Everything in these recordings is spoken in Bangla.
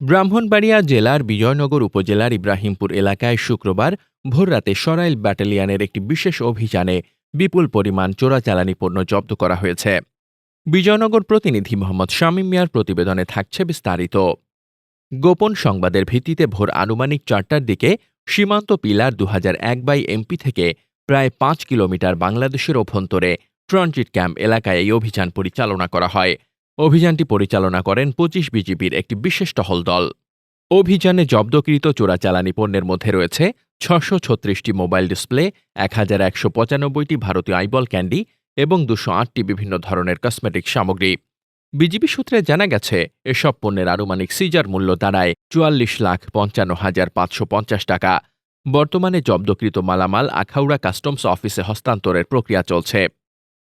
ব্রাহ্মণবাড়িয়া জেলার বিজয়নগর উপজেলার ইব্রাহিমপুর এলাকায় শুক্রবার ভোররাতে সরাইল ব্যাটালিয়নের একটি বিশেষ অভিযানে বিপুল পরিমাণ চোরাচালানি পণ্য জব্দ করা হয়েছে। বিজয়নগর প্রতিনিধি মোহাম্মদ শামীম মিয়ার প্রতিবেদনে থাকছে বিস্তারিত। গোপন সংবাদের ভিত্তিতে ভোর আনুমানিক চারটার দিকে সীমান্ত পিলার দু এক বাই এমপি থেকে প্রায় পাঁচ কিলোমিটার বাংলাদেশের অভ্যন্তরে ট্রানজিট ক্যাম্প এলাকায় এই অভিযান পরিচালনা করা হয়। অভিযানটি পরিচালনা করেন পঁচিশ বিজিবির একটি বিশেষ টহল দল। অভিযানে জব্দকৃত চোরাচালানি পণ্যের মধ্যে রয়েছে ছশো ছত্রিশটি মোবাইল ডিসপ্লে, এক হাজার একশো পঁচানব্বইটি ভারতীয় আইবল ক্যান্ডি এবং দুশো আটটি বিভিন্ন ধরনের কসমেটিক সামগ্রী। বিজিবি সূত্রে জানা গেছে, এসব পণ্যের আনুমানিক সিজার মূল্য দাঁড়ায় চুয়াল্লিশ লাখ পঞ্চান্ন হাজার পাঁচশো পঞ্চাশ টাকা। বর্তমানে জব্দকৃত মালামাল আখাউড়া কাস্টমস অফিসে হস্তান্তরের প্রক্রিয়া চলছে।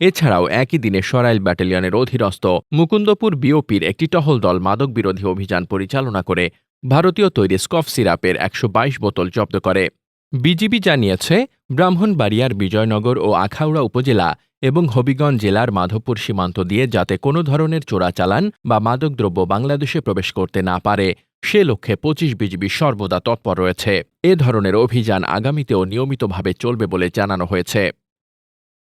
এছাড়াও একই দিনে সরাইল ব্যাটালিয়নের অধীনস্থ মুকুন্দপুর বিওপির একটি টহল দল মাদক বিরোধী অভিযান পরিচালনা করে ভারতীয় তৈরি স্কফ সিরাপের একশো বাইশ বোতল জব্দ করে। বিজিবি জানিয়েছে, ব্রাহ্মণবাড়িয়ার বিজয়নগর ও আখাউড়া উপজেলা এবং হবিগঞ্জ জেলার মাধবপুর সীমান্ত দিয়ে যাতে কোনো ধরনের চোরাচালান বা মাদকদ্রব্য বাংলাদেশে প্রবেশ করতে না পারে, সে লক্ষ্যে পঁচিশ বিজিবি সর্বদা তৎপর রয়েছে। এ ধরনের অভিযান আগামীতেও নিয়মিতভাবে চলবে বলে জানানো হয়েছে।